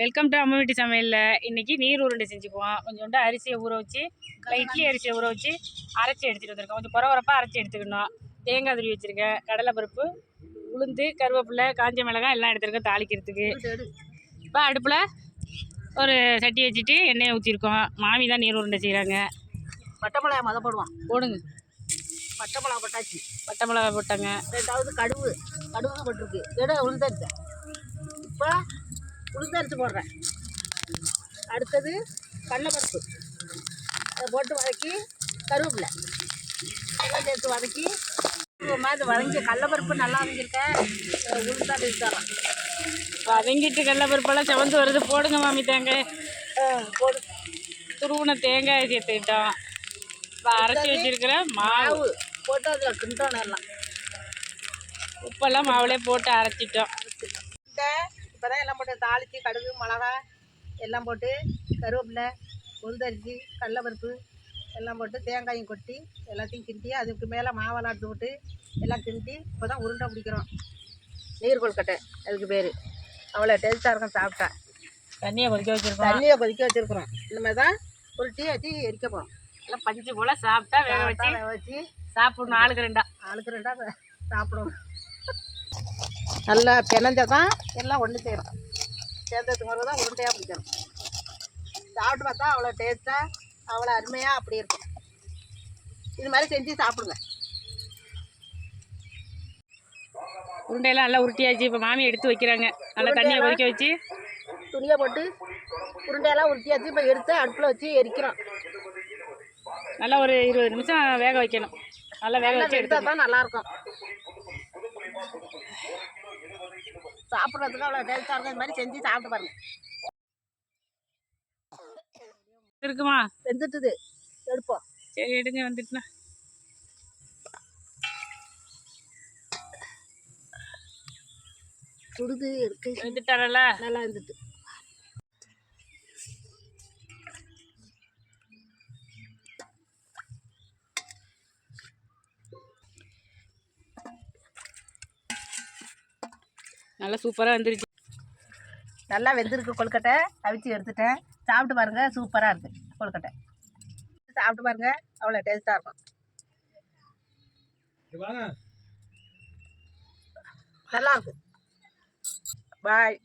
Welcome to அம்மா வீட்டு சமையலில். இன்றைக்கி நீர் உருண்டை செஞ்சுக்குவோம். கொஞ்சோண்டு அரிசியை ஊற வச்சு இட்லி அரிசியை ஊற வச்சு அரைச்சி எடுத்துகிட்டு வந்திருக்கோம். கொஞ்சம் குறவரப்பாக அரைச்சி எடுத்துக்கணும். தேங்காய் துருவி வச்சுருக்கேன். கடலைப்பருப்பு உளுந்து கருவேப்பிலை காஞ்ச மிளகாய் எல்லாம் எடுத்துருக்கேன் தாளிக்கிறதுக்கு. இப்போ அடுப்பில் ஒரு சட்டி வச்சுட்டு எண்ணெயை ஊற்றிருக்கோம் மாமி தான் நீர் உருண்டை செய்கிறாங்க பட்டை மிளகாய் மொதல் போடுவான் போடுங்க. பட்டை மிளகா போட்டாச்சு. பட்டை மிளகாய் போட்டாங்க. ரெண்டாவது கடுகு. கடுகு போட்டிருக்கு. எடு உளுந்தரிசி இப்போ உளுந்தரிசி போடுறேன். அடுத்தது கடலைப்பருப்பு. அதை போட்டு வதக்கி கருவேப்பிலை. எல்லாம் சேர்த்து வதக்கி மாதிரி வதங்கி கடலைப்பருப்பு நல்லா வதங்கியிருக்கேன் உளுந்தாரி தரோம் வதங்கிட்டு கடலைப்பருப்பெல்லாம் செவந்து வருது. போடுங்க மாமி தேங்காய். போடு. துருவுன தேங்காய் சேர்த்துக்கிட்டோம். இப்போ அரைச்சி வச்சிருக்கிற மாவு. போட்டு அதில் கிண்டோணும் எல்லாம். உப்பெல்லாம் மாவுலே போட்டு அரைச்சிட்டோம். இப்போ தான் எல்லாம் போட்டு தாளித்து கடுகு மிளகா எல்லாம் போட்டு கருவேப்பிலை உளுந்தரிசி கடலைப்பருப்பு எல்லாம் போட்டு தேங்காயும் கொட்டி எல்லாத்தையும் கிண்டி அதுக்கு மேலே மாவெல்லாம் எடுத்து விட்டு எல்லாம் கிண்டி இப்போ தான் உருண்டை பிடிக்கிறோம். நீர் கொழுக்கட்டை அதுக்கு பேர். அவ்வளோ டேஸ்ட்டாக இருக்கும் சாப்பிட்டா. தண்ணியை கொதிக்க வச்சிருக்கோம். தண்ணியை கொதிக்க வச்சுருக்குறோம். இந்த மாதிரி தான் ஒரு டீ வச்சு எரிக்க போகிறோம் எல்லாம் பஞ்சு போல சாப்பிட்டா வேக வச்சு வச்சு சாப்பிடணும் ஆளுக்கு ரெண்டா. ஆளுக்கு ரெண்டாக சாப்பிடணும். நல்லா பிணைஞ்சா தான் எல்லாம் ஒன்று சேரும். சேர்ந்ததுக்கு பிறகு தான் உருண்டையாக பிடிக்கணும். சாப்பிட்டு பார்த்தா அவ்வளோ டேஸ்ட்டாக அவ்வளோ அருமையாக அப்படி இருக்கும். இது மாதிரி செஞ்சு சாப்பிடுங்க. உருண்டையெல்லாம் நல்லா உருட்டியாச்சு. இப்போ மாமி எடுத்து வைக்கிறாங்க. நல்லா தண்ணியை கொதிக்க வச்சு. துணியை போட்டு உருண்டையெல்லாம் உருட்டியாச்சு. இப்போ எடுத்து அடுப்பில் வச்சு எரிக்கிறோம். நல்லா ஒரு இருபது நிமிஷம் வேக வைக்கணும். நல்லா வேக வச்சு எடுத்தால் எடுத்து தான் நல்லாயிருக்கும் சாப்பிட்றதுக்கு அவ்வளோ டேஸ்ட்டாக இருக்கும் இது மாதிரி செஞ்சு சாப்பிட்டு பாருங்க. இருக்குமா? வெந்துட்டுது எடுப்போம் சரி எடுங்க வந்துட்டுனா சுடுது எடுக்க வந்துட்டாரல்ல நல்லா இருந்துட்டு நல்லா சூப்பராக வந்துருச்சு. நல்லா வெந்திருக்கு கொழுக்கட்டை. அவிச்சு எடுத்துட்டேன். சாப்பிட்டு பாருங்க சூப்பராக இருக்குது கொழுக்கட்டை. சாப்பிட்டு பாருங்க அவ்வளோ டேஸ்ட்டாக இருக்கும். நல்லா இருக்கு. பாய்.